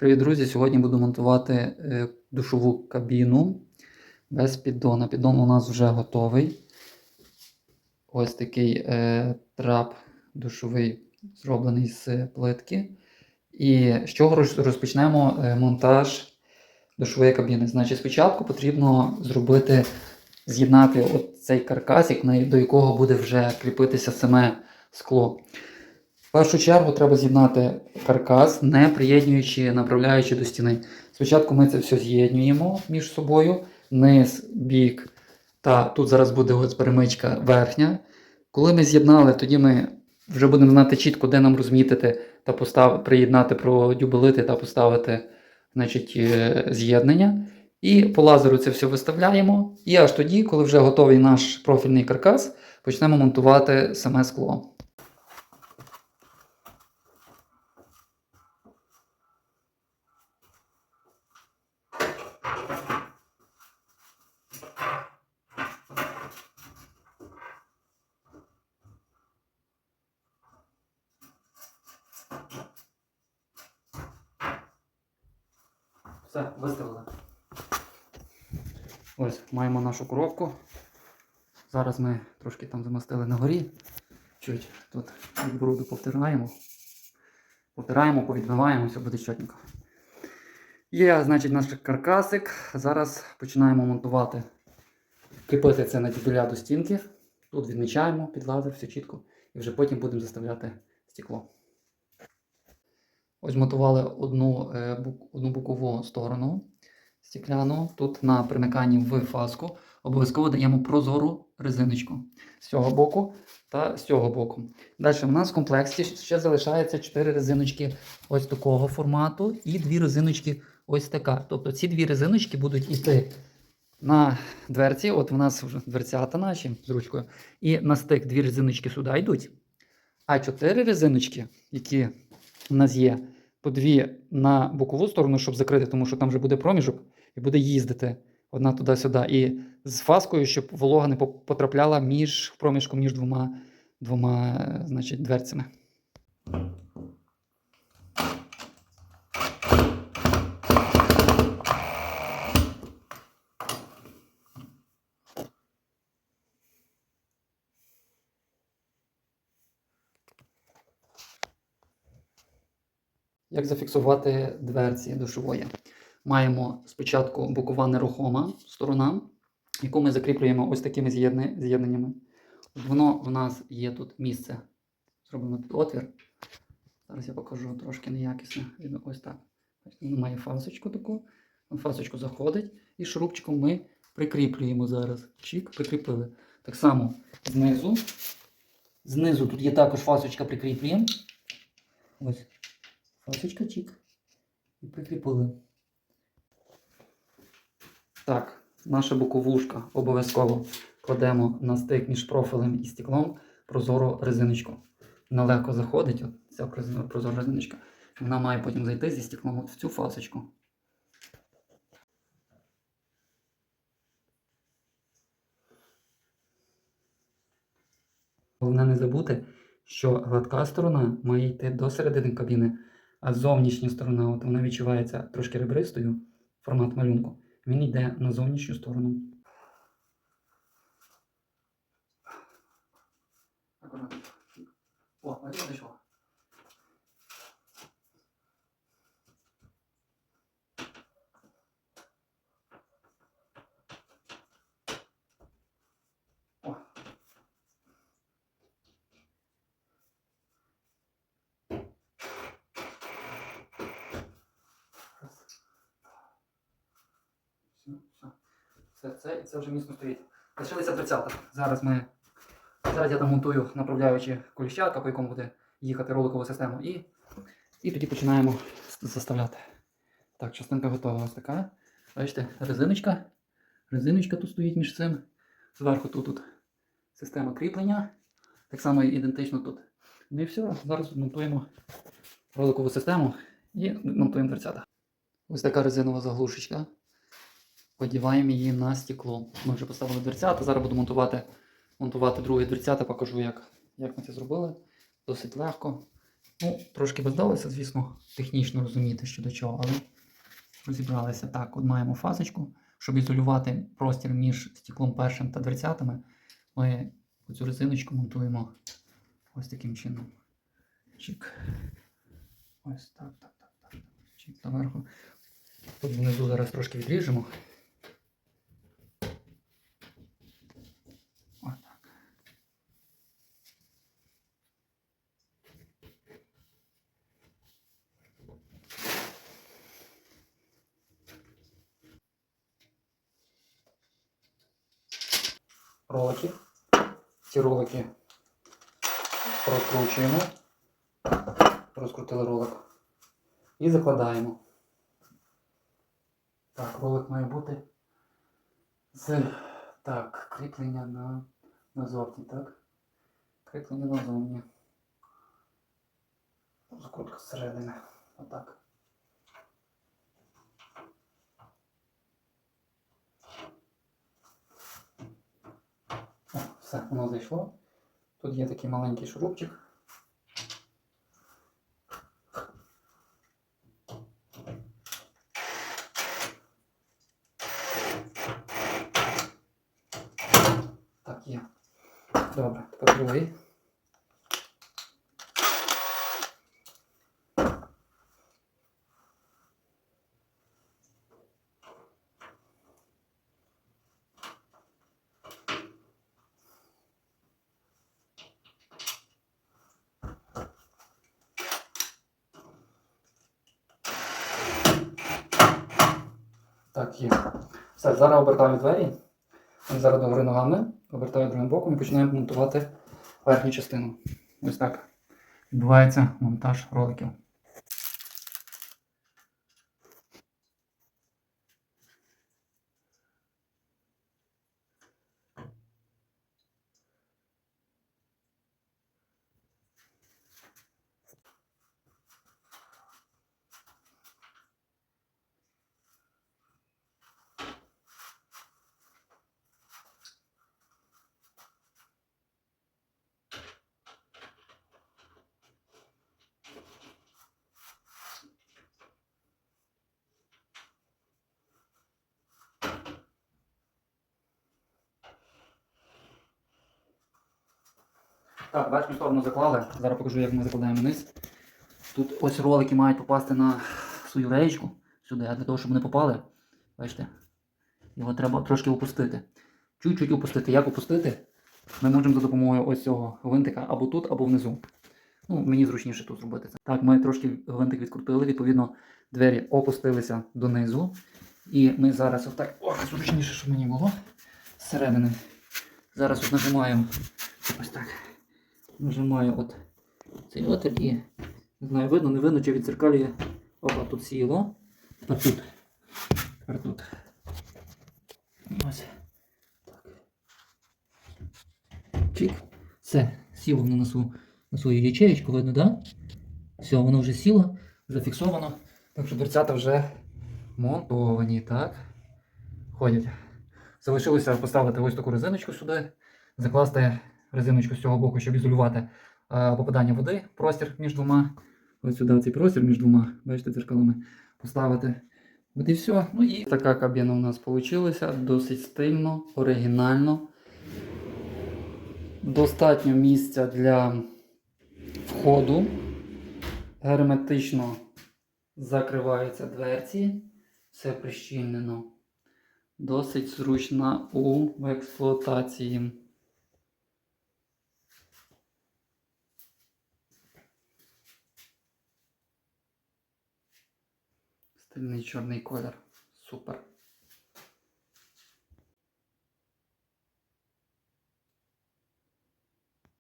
Привіт, друзі! Сьогодні буду монтувати е, душову кабіну без піддона. Піддон у нас вже готовий. Ось такий е, трап душовий зроблений з плитки. І з чого розпочнемо е, монтаж душової кабіни? Значить, спочатку потрібно зробити, з'єднати цей каркасик, до якого буде вже кріпитися саме скло. В першу чергу треба з'єднати каркас, не приєднуючи, направляючи до стіни. Спочатку ми це все з'єднуємо між собою, низ, бік, та тут зараз буде ось перемичка верхня. Коли ми з'єднали, тоді ми вже будемо знати чітко, де нам розмітити та постав... приєднати, продюбелити та поставити значить, е, з'єднання. І по лазеру це все виставляємо. І аж тоді, коли вже готовий наш профільний каркас, почнемо монтувати саме скло. Все, виставили. Ось маємо нашу коробку. Зараз ми трошки там замастили на горі. Чуть тут від бруду повтираємо. Повтираємо, повідмиваємо, все буде чотненько. Є, значить, наш каркасик. Зараз починаємо монтувати. Кріпити це на дюбеля до стінки. Тут відмічаємо під лазер, все чітко. І вже потім будемо заставляти стекло. Ось монтували одну, е, одну бокову сторону стекляну. Тут на примиканні в фаску обов'язково даємо прозору резиночку з цього боку та з цього боку. Далі в нас в комплекті ще залишається 4 резиночки ось такого формату і дві резиночки ось така. Тобто ці дві резиночки будуть йти на дверці. От в нас вже дверцята наші з ручкою. І на стик дві резиночки сюди йдуть. А чотири резиночки, які у нас є, по дві на бокову сторону, щоб закрити, тому що там вже буде проміжок і буде їздити одна туди-сюди. І з фаскою, щоб волога не потрапляла між проміжком між двома, двома е, значить, дверцями. Як зафіксувати дверці душової? Маємо спочатку бокова нерухома сторона, яку ми закріплюємо ось такими з'єднаннями. Воно в нас є тут місце. Зробимо тут отвір. Зараз я покажу трошки неякісне. Видно, Ось так. Воно має фасочку таку. Фасочку заходить. І шурупчиком ми прикріплюємо зараз. Чик, прикріпили. Так само знизу. Знизу тут є також фасочка прикріплюємо. Ось. Фасочка чик. І прикріпили. Так, наша боковушка обов'язково кладемо на стик між профілем і стеклом прозору резиночку. Вона легко заходить, от ця прозора резиночка. Вона має потім зайти зі стеклом от в цю фасочку. Головне не забути, що гладка сторона має йти до середини кабіни, а зовнішня сторона, от вона відчувається трошки ребристою, формат малюнку, він йде на зовнішню сторону. О, ось дійшло. О. Раз. Все, все. Все, це, це вже міцно стоїть. Лишилися 30. Зараз ми. Зараз я там монтую направляючи коліщатка, по якому буде їхати роликову систему. І, і тоді починаємо заставляти. Так, частинка готова. Ось така. Бачите, резиночка. Резиночка тут стоїть між цим. Зверху тут, тут система кріплення. Так само ідентично тут. Ну і все. Зараз монтуємо роликову систему і монтуємо дверцята. Ось така резинова заглушечка. Подіваємо її на стекло. Ми вже поставили дверцята. Зараз буду монтувати, монтувати другі дверцята, покажу, як, як ми це зробили. Досить легко. Ну, трошки би здалося, звісно, технічно розуміти, що до чого, але розібралися. Так, от маємо фасочку. Щоб ізолювати простір між стеклом першим та дверцятами, ми цю резиночку монтуємо ось таким чином. Чик. Ось так, так, так, так. Чик наверху. Тут внизу зараз трошки відріжемо. Отак. Ролики. Ці ролики розкручуємо. Розкрутили ролик. І закладаємо. Так, ролик має бути з так, кріплення на назовні, так? Кріплення назовні. Закрутка зсередини. Отак. Все, воно зайшло. Тут є такий маленький шурупчик. Так, є. Добре, тепер другий. Так, є. Все, зараз обертаю двері. Ми зараз догори ногами, обертаю другим боком і починаємо монтувати верхню частину. Ось так відбувається монтаж роликів. Так, верхню сторону заклали. Зараз покажу, як ми закладаємо низ. Тут ось ролики мають попасти на свою реєчку сюди, а для того, щоб вони попали, бачите, його треба трошки опустити. Чуть-чуть опустити. Як опустити? Ми можемо за допомогою ось цього гвинтика або тут, або внизу. Ну, мені зручніше тут зробити це. Так, ми трошки гвинтик відкрутили, відповідно, двері опустилися донизу. І ми зараз отак. Ох, зручніше, щоб мені було. Зсередини. Зараз от нажимаємо. Ось так. Нажимаю от цей отвір і не знаю, видно, не видно, чи відзеркалює. Опа, тут сіло. Тепер тут. Тепер тут. Ось. Так. Чик. Все, сіло на свою, на свою ячеєчку, видно, так? Да? Все, воно вже сіло, зафіксовано. Так що дверцята вже монтовані, так? Ходять. Залишилося поставити ось таку резиночку сюди, закласти резиночку з цього боку, щоб ізолювати е, попадання води, простір між двома. Ось сюди цей простір між двома, бачите, дзеркалами поставити. От і все. Ну і така кабіна у нас вийшла. Досить стильно, оригінально. Достатньо місця для входу. Герметично закриваються дверці. Все прищільнено. Досить зручна у експлуатації. Стильний чорний колір. Супер.